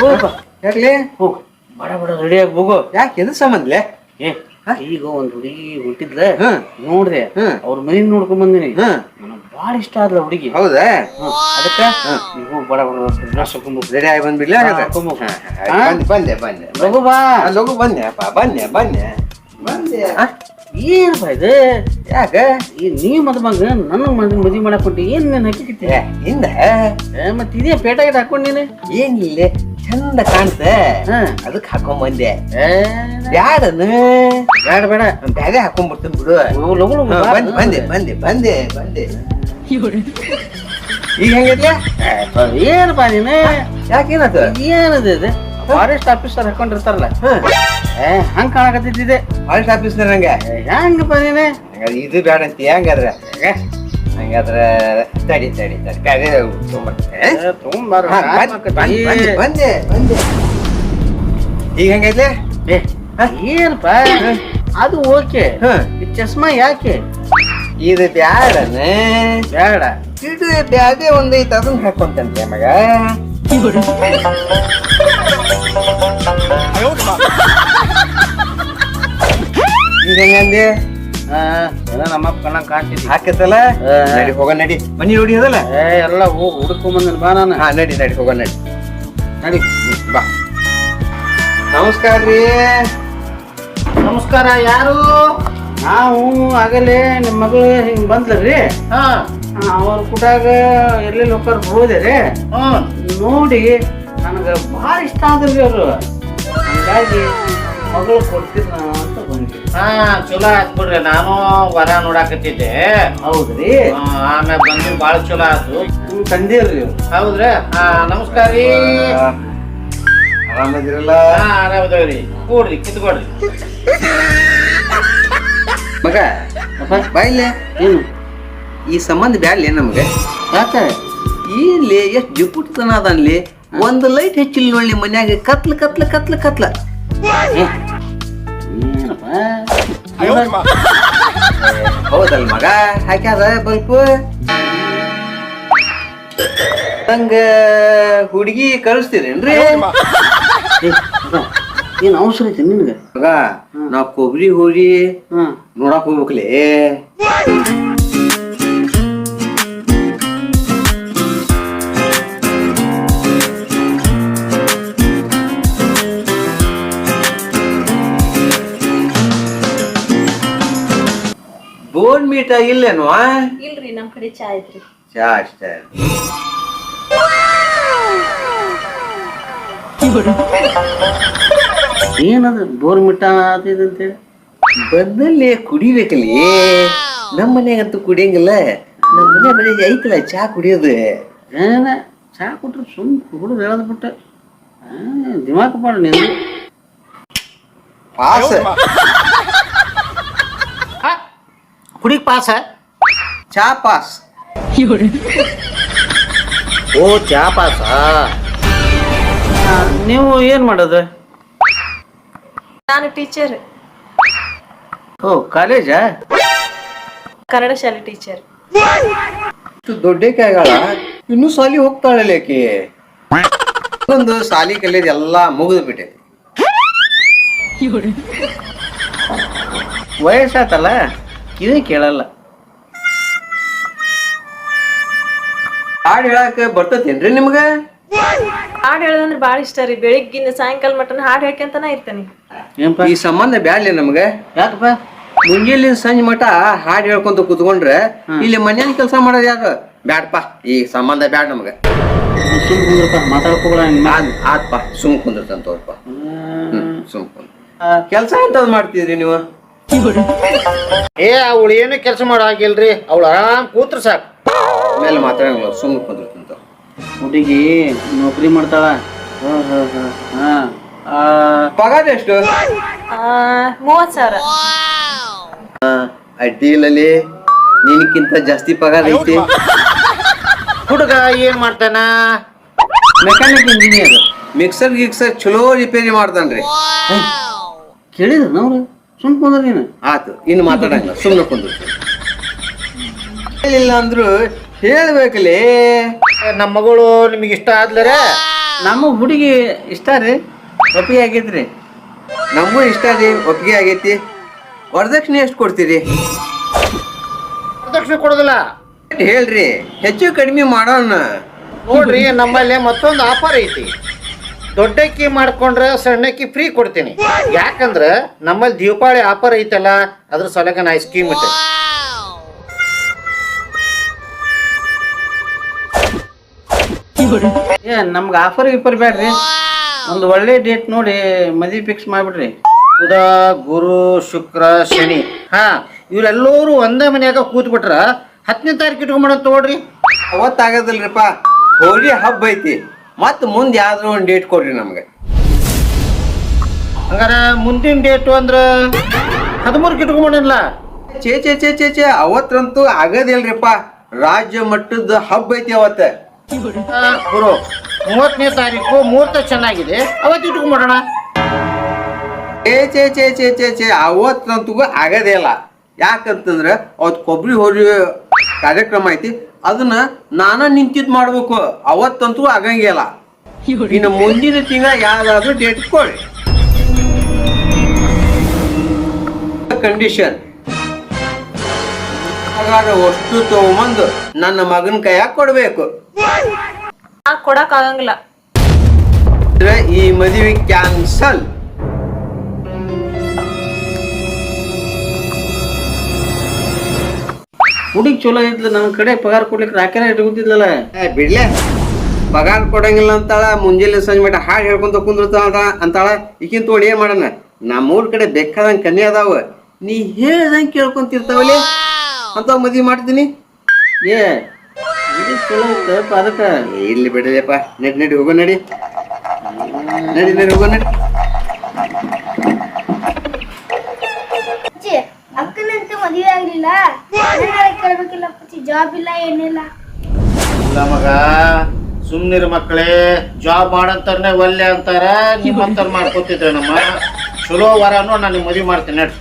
ಹೋಗಪ್ಪ ಯಾಕ್ಲೆ? ಹೋಗು. ಬಡ ಬಡ ರೆಡಿಯಾಗಿ ಹೋಗು. ಯಾಕೆ ಎದ್ರ ಸಂಬಂಧಲೇ? ಏ ಈಗ ಒಂದ್ ಹುಡುಗಿ ಹುಟ್ಟಿದ್ರೆ ಹ್ಮ್. ನೋಡ್ದೆ. ಅವ್ರ ಮನೆ ನೋಡ್ಕೊಂಡ್ ಬಂದಿನಿ. ನನಗ್ ಬಾಳ ಇಷ್ಟ ಆದ್ಲ ಹುಡುಗಿ. ಹೌದಾ? ಅದಕ್ಕ ನೀವು ಬಡ ಬಡ ರೆಡಿ ಆಗಿ ಬಂದ್ಬಿಡ್ಲಿ? ಬಂದೆ ಬಂದೆ ಲಗು ಬಾ. ಲಗು ಬಂದೆ ಅಪ್ಪ ಬಂದೆ ಬಂದೆ. ಏನಪ್ಪ ಇದು? ಯಾಕ? ಈ ನೀ ಮದ್ಮಗ ಮಗ ನನ್ನ ಮದ್ ಮದ್ವಿ ಮಾಡಕ್ ಕೊಟ್ಟಿ ಏನ್ ನೀನ್ ಹಾಕಿಕತ್ತಿ ಹಿಂದ? ಮತ್ ಇದೇ ಪೇಟ ಗಿಟ ಹಾಕೊಂಡ್ ನೀನು? ಏನಿಲ್ಲ ಚಂದ ಕಾಣ್ತ. ಹಾ. ಅದಕ್ಕೆ ಹಾಕೊಂಡ್ ಬಂದೆ. ಬ್ಯಾಡನು ಬೇಡ ಬೇಡ. ಬ್ಯಾಗ ಹಾಕೊಂಡ್ಬಿಡ್ತೀನಿ ಬಿಡು. ಬಂದೆ ಬಂದೆ ಬಂದೆ ಬಂದೆ ಬಂದೆ. ಈಗ ಹೆಂಗೈತೆ ಏನಪ್ಪ ನೀನು? ಯಾಕೇನಾತ ಏನದು? ಇದು ಫಾರೆಸ್ಟ್ ಆಫೀಸರ್ ಹಾಕೊಂಡಿರ್ತಾರಲ್ಲ. ಹಂಗ್ ಕಾಣಕತ್ತಿದ್ದೆ ಫಾರೆಸ್ಟ್ ಆಫೀಸರ್ ನಂಗೆ? ಹೆಂಗಪ್ಪ ನೀನು? ಇದು ಬೇಡ ಅಂತ ಹೆಂಗಾದ್ರೆ? ಹಂಗಾದ್ರೆ ತಡಿ ತಡಿ ತಡಿ. ಕರೆ ತೊಗೊಂಬರ್ತೀನಿ. ಏ, ತಗೊಂಬಾರ ಹಾ, ಬಂದೆ, ಬಂದೆ, ಬಂದೆ, ಬಂದೆ. ಬಂದೆ ಈಗ ಹೆಂಗೈತೆ ಏ, ಏನಪ್ಪ ಅದು ಓಕೆ ಹ್ಮ್ ಈ ಚಸ್ಮಾ ಯಾಕೆ ಇದು ಬ್ಯಾಡನ ಬೇಡ ಇದು ಬ್ಯಾದೆ ಒಂದ್ ಐತೆ ಅದನ್ನ ಹಾಕೊಂತಂತೆ ಮಗ ಈಗ ಹೆಂಗಂದೆ ಆ, ಏನೋ ನಮ್ಮಪ್ಪ ಕಣ್ಣಂಗ್ ಕಾಣ್ತಿದ್ದಿ ಹಾಕತ್ತಲ್ಲ ಹಾ. ನಡಿ ಹೋಗೋಣ ನಡಿ ಮನಿ ನೋಡಿ ಅದಲ್ಲ ಏ ಎಲ್ಲ ಹೋಗಿ ಹುಡ್ಕೊಂಬಂದಿನ ಬಾ ನಾನು ಹಾ ನಡಿ ನಡಿ ಹೋಗೋಣ ನಡಿ ನಡಿ ಬಾ ನಮಸ್ಕಾರ ರೀ ನಮಸ್ಕಾರ ಯಾರು? ನಾವು ಆಗಲೇ ನಿಮ್ಮ ಮಗಳು ಹಿಂಗ್ ಬಂದ್ಲರಿ? ಹಾ. ಅವ್ರ ಕುಟಾಗ ಎಲ್ಲಿ ಲೋಕರ್ ಹೋದೆ ರೀ ನೋಡಿ ನನಗೆ ಭಾಳ ಇಷ್ಟ ಆದ್ರಿ ಅವರು. ಹಂಗಾಗಿ ಮಗಳು ಕೊಡ್ತೀರ ಅಂತ ಬಂದ್ವಿ. ಹಾ ಚಲೋ ಆಯ್ತು ಬಿಡ್ರಿ. ನಾನು ವರ ನೋಡಾಕತ್ತಿದ್ದೆ. ಹೌದ್ರಿ? ಆಮೇಲೆ ಬಂದು ಬಾಳ ಚಲೋ ಆಯ್ತು ತಂದಿರ್ರಿ ಹೌದ್ರಿ ಹೌದ್ರ? ಹಾ ನಮಸ್ಕಾರ ರೀ. ಆರಾಮದಿರಲ್ಲ? ಹಾ ಆರಾಮದೇವ್ರಿ. ಕೂಡ್ರಿ ಕಿತ್ಕೊಡ್ರಿ ಮಗ ಬಾಯಿಲೆ ಏನು? ಈ ಸಂಬಂಧ ಬ್ಯಾಡ್ಲಿ ನಮ್ಗೆ? ಆತ ಇಲ್ಲಿ ಎಷ್ಟು ಜಿಪುಟ್ತನ ಅದನ್ಲಿ. ಒಂದು ಲೈಟ್ ಹೆಚ್ಚಿಲ್ಲ ನೋಡ್ಲಿ ಮನ್ಯಾಗ ಕತ್ಲ ಕತ್ಲ ಕತ್ಲ ಕತ್ಲ. ಹೌದಲ್ ಮಗ? ಹಾಕ್ಯಾದ ಬಲ್ಪ್? ಹಂಗ ಹುಡುಗಿ ಕಳಿಸ್ತೀರೇನ್ರಿ? ಏನ್ ಅವಸರ ಐತಿ ನಿನಗೆ? ಮಗ ನಾ ಕೊಬ್ಬರಿ ಹೋಗಿ ನೋಡಕ್ ಹೋಗ್ಬೇಕ್ಲಿ. ಬೋನ್ ಮೀಟ ಇಲ್ಲೇನು ಇಲ್ರಿ ನಮ್ ಕಡೆ ಚಾ ಐತ್ರಿ. ಚಾ ಅಷ್ಟೇ. ಏನದು ಬೋರ್ ಮಿಟ್ಟ ಅಂತೇಳಿ ಬಂದಲ್ಲಿ ಕುಡಿಬೇಕಲ್ಲಿ ನಮ್ಮ ಮನ್ಯಾಗಂತೂ ಕುಡಿಯಂಗಿಲ್ಲ ನಮ್ಮ ಮನೆ ಮನೆಗೆ ಐತಲ್ಲ ಚಾ ಕುಡಿಯೋದು ಏನ ಚಾ ಕೊಟ್ರೆ ಸುಮ್ ಹುಡುಗ ಹೇಳದ್ ಬಿಟ್ಟ ದಿಮಾಕ್ ಮಾಡ ನೀನು ಪಾಸ್ ಕುಡಿಗ್ ಪಾಸ ಚಾ ಪಾಸ್ ಓ ಚಾ ಪಾಸ ನೀವು ಏನ್ ಮಾಡೋದು? ನಾನು ಟೀಚರ್. ಓ ಕಾಲೇಜ? ಕನ್ನಡ ಶಾಲೆ ಟೀಚರ್. ದೊಡ್ಡಕ್ಕೆ ಆಗಳ ಇನ್ನೂ ಸಾಲಿ ಹೋಗ್ತಾಳಲ್ಲ ಆಕಿ? ಒಂದು ಸಾಲಿ ಕಲಿಯೋದು ಎಲ್ಲ ಮುಗಿದು ಬಿಟ್ಟೈತಿ. ವಯಸ್ಸಾತಲ್ಲ? ಇದು ಕೇಳಲ್ಲ. ಹಾಡು ಹೇಳಕ್ಕೆ ಬರ್ತೈತೇನ್ರಿ ನಿಮ್ಗ? ಹಾಡು ಹೇಳೋದಂದ್ರೆ ಭಾಳ ಇಷ್ಟ ರೀ. ಬೆಳಿಗ್ಗಿಂದ ಸಾಯಂಕಾಲ ಮಟನ್ ಹಾಡು ಹೇಳ್ಕೊಂತಾನ ಇರ್ತಾನೆ. ಏನಪ್ಪ ಈ ಸಂಬಂಧ ಬ್ಯಾಡ್ಲಿ ನಮ್ಗೆ. ಯಾಕಪ್ಪ? ಮುಂಜಾನೆ ಸಂಜೆ ಮಟ ಹಾಡು ಹೇಳ್ಕೊಂತ ಕುತ್ಕೊಂಡ್ರೆ ಇಲ್ಲಿ ಮನ್ಯಾನ ಕೆಲಸ ಮಾಡೋದು ಯಾರು? ಬ್ಯಾಡಪ್ಪ ಈ ಸಂಬಂಧ ಬ್ಯಾಡ ನಮ್ಗ. ಸುಮ್ ಕುಂದ್ರಪ್ಪ ಮಾತಾಡ್ಕೋಬೇಡ ಆತ್ಪ ಸುಮ್ ಕುಂದಿರ್ತಂತ ತೋರ್ಪ ಸುಮ್ ಕುಂದ್ರ. ಕೆಲಸ ಎಂತದ್ ಮಾಡ್ತಿದ್ರಿ ನೀವು? ಏ ಅವಳು ಏನು ಕೆಲಸ ಮಾಡೋ ಹಾಗಿಲ್ರಿ. ಅವಳು ಆರಾಮ್ ಕೂತ್ರ ಸಾಕು. ಮೇಲೆ ಮಾತಾಡಂಗಿಲ್ಲ ಸುಮ್ ಕುಂದಿರ್ತಂತ ಹುಡುಗಿ ನೌಕರಿ ಮಾಡ್ತಾಳ. ಹಾ ಪಗಾರ ಎಷ್ಟು? ಮೂವತ್ ಸಾವಿರ. ಅಡ್ಡಿಲಲ್ಲಿ ನಿನಕ್ಕಿಂತ ಜಾಸ್ತಿ ಪಗಾರ ಐತಿ. ಹುಡುಗ ಏನ್ ಮಾಡ್ತಾನ? ಮೆಕ್ಯಾನಿಕ್ ಇಂಜಿನಿಯರ್ ಮಿಕ್ಸರ್ ಗಿಕ್ಸರ್ ಚಲೋ ರಿಪೇರಿ ಮಾಡ್ತಾನ್ರಿ. ಕೇಳಿದ್ರು ನಾವು ಸುಮ್ ಕುಂದ್ರ ನೀನು. ಆತು ಇನ್ನು ಮಾತಾಡಂಗ ಸುಮ್ಮನೆ ಕುಂದ್ರು. ಹೇಳಿಲ್ಲ ಅಂದ್ರು ಹೇಳ್ಬೇಕಲ್ಲಿ ನಮ್ಮ ಮಗಳು ನಿಮಗೆ ಇಷ್ಟ ಆದ್ಲರ? ನಮ್ಮ ಹುಡುಗಿ ಇಷ್ಟ ರೀ ಒಪ್ಪಿಗೆ ಆಗೈತ್ರಿ ನಮಗೂ ಇಷ್ಟ ರೀ ಒಪ್ಪಿಗೆ ಆಗೈತಿ. ವರದಕ್ಷಿಣೆ ಎಷ್ಟು ಕೊಡ್ತೀರಿ? ಪ್ರದಕ್ಷಿಣೆ ಕೊಡೋದಿಲ್ಲ. ಹೇಳ್ರಿ ಹೆಚ್ಚು ಕಡಿಮೆ ಮಾಡೋಣ. ನೋಡ್ರಿ ನಮ್ಮಲ್ಲಿ ಮತ್ತೊಂದು ಆಫರ್ ಐತಿ. ದೊಡ್ಡಕ್ಕಿ ಮಾಡ್ಕೊಂಡ್ರೆ ಸಣ್ಣಕ್ಕಿ ಫ್ರೀ ಕೊಡ್ತೀನಿ. ಯಾಕಂದ್ರೆ ನಮ್ಮಲ್ಲಿ ದೀಪಾವಳಿ ಆಫರ್ ಐತಲ್ಲ ಅದ್ರ ಸಲಗ ನಾ ಸ್ಕೀಮ್ ಇಟ್ಟೆ ಏ ನಮ್ಗೆ ಆಫರ್ ಗೀಫರ್ ಬೇಡ್ರಿ ಒಂದು ಒಳ್ಳೆ ಡೇಟ್ ನೋಡಿ ಮದುವೆ ಫಿಕ್ಸ್ ಮಾಡ್ಬಿಡ್ರಿ. ಬುಧ ಗುರು ಶುಕ್ರ ಶನಿ. ಹಾ ಇವರೆಲ್ಲರೂ ಒಂದೇ ಮನ್ಯಾಗ ಕೂತ್ ಬಿಟ್ರ ಹತ್ತನೇ ತಾರೀಕು ಇಟ್ಕೊಂಡ್ಬಿಡೋಣ ತಗೊಳ್ರಿ. ಅವತ್ತಾಗದಿಲ್ರಿಪ್ಪ ಹೋಳಿ ಹಬ್ಬ ಐತಿ. ಮತ್ತೆ ಮುಂದೆ ಯಾವ್ದಾರು ಒಂದು ಡೇಟ್ ಕೊಡ್ರಿ ನಮ್ಗೆ. ಹಂಗಾರ ಮುಂದಿನ ಡೇಟು ಅಂದ್ರ ಹದಿಮೂರಕ್ಕೆ ಇಟ್ಕೊಂಡ್ಬಿಡಲ್ಲ ಚೇ ಚೇ ಚೇ ಚೇ ಚೇ ಅವತ್ತಂತೂ ಆಗದಿಲ್ರಿಪ್ಪ. ರಾಜ್ಯ ಮಟ್ಟದ ಹಬ್ಬ ಐತಿ ಅವತ್ತ. ಗುರು ಮೂವತ್ತನೇ ತಾರೀಕು ಮುಹೂರ್ತ ಚೆನ್ನಾಗಿದೆ. ಅವತ್ತು ಇಟ್ಕೊಂಡ್ಬಿಡೋಣ ಏ ಚೇ ಚೇ ಚೇ ಚೇ ಚೇ ಅವತ್ತಂತೂ ಆಗದೇ ಇಲ್ಲ. ಯಾಕಂತಂದ್ರೆ ಅವತ್ತು ಕೊಬ್ಬರಿ ಹೋರಿ ಕಾರ್ಯಕ್ರಮ ಐತಿ. ಅದನ್ನ ನಾನ ನಿಂತಿದ್ ಮಾಡ್ಬೇಕು. ಅವತ್ತಂತೂ ಆಗಂಗಿಲ್ಲ ಇನ್ನು ಮುಂದಿನ ತಿಂಗಳ ಯಾವ್ದಾದ್ರು ಡೇಟ್ ಕೊಡಿ. ಕಂಡೀಷನ್ ಹಾಗಾದ್ರೆ ಅಷ್ಟು ತಗೊಂಬಂದು ನನ್ನ ಮಗನ ಕೈಯಾಗ ಕೊಡ್ಬೇಕು. ಕೊಡಕ್ ಆಗಂಗಿಲ್ಲ. ಅಂದ್ರೆ ಈ ಮದುವೆ ಕ್ಯಾನ್ಸಲ್ ಹುಡುಗಿ ಚಲೋ ಐತ್ಲ ನನ್ನ ಕಡೆ ಪಗಾರ ಕೊಡ್ಲಿಕ್ಕೆ ರಾಕೆನ ಇಟ್ಕೊತಿದ್ಲಲ್ಲ. ಏ, ಬಿಡ್ಲೆ. ಪಗಾರ ಕೊಡಂಗಿಲ್ಲ ಅಂತಾಳ ಮುಂಜಾನೆ ಸಂಜೆ ಮಟ್ಟ ಹಾಡು ಹೇಳ್ಕೊಂತ ಕುಂದಿರ್ತಾಳ ಅಂತಾಳ. ಈಗಿನ ತೋಡಿ ಏನ್ ಮಾಡೋಣ ನಮ್ಮೂರ್ ಕಡೆ ಬೇಕಾದಂಗ ಕನ್ಯಾ ಅದಾವ. ನೀ ಹೇಳ್ದಂಗೆ ಕೇಳ್ಕೊಂತಿರ್ತಾವಲ್ಲಿ ಅಂತ ಮದ್ವಿ ಮಾಡ್ತೀನಿ ಏ ಚಲೋ ಅದಕ್ಕೆ. ಇಲ್ಲಿ ಬಿಡಲೆಪ್ಪ ನಡಿ ನಡಿ ಹೋಗೋ ನಡಿ. ನಡಿ ನಡಿ ಹೋಗೋ ನಡಿ. ಅಕ್ಕನಂತ ಮದುವೆ ಆಗ್ಲಿಲ್ಲ. ಏನಾರ ಕೇಳ್ಬೇಕಿಲ್ಲ ಜಾಬ್ ಇಲ್ಲ ಏನಿಲ್ಲ. ಇಲ್ಲ ಮಗ ಸುಮ್ನಿರ ಮಕ್ಕಳೇ. ಜಾಬ್ ಮಾಡಂತಾರನೆ ಒಲ್ಲೆ ಅಂತಾರ ನಿಮ್ಮಂತಾರ ಮಾಡ್ಕೊತಿದ್ರೆ ನಮ್ಮ. ಚಲೋ ವರನು ನಾನು ಮದುವೆ ಮಾಡ್ತೀನಿ ನಡ್ರಿ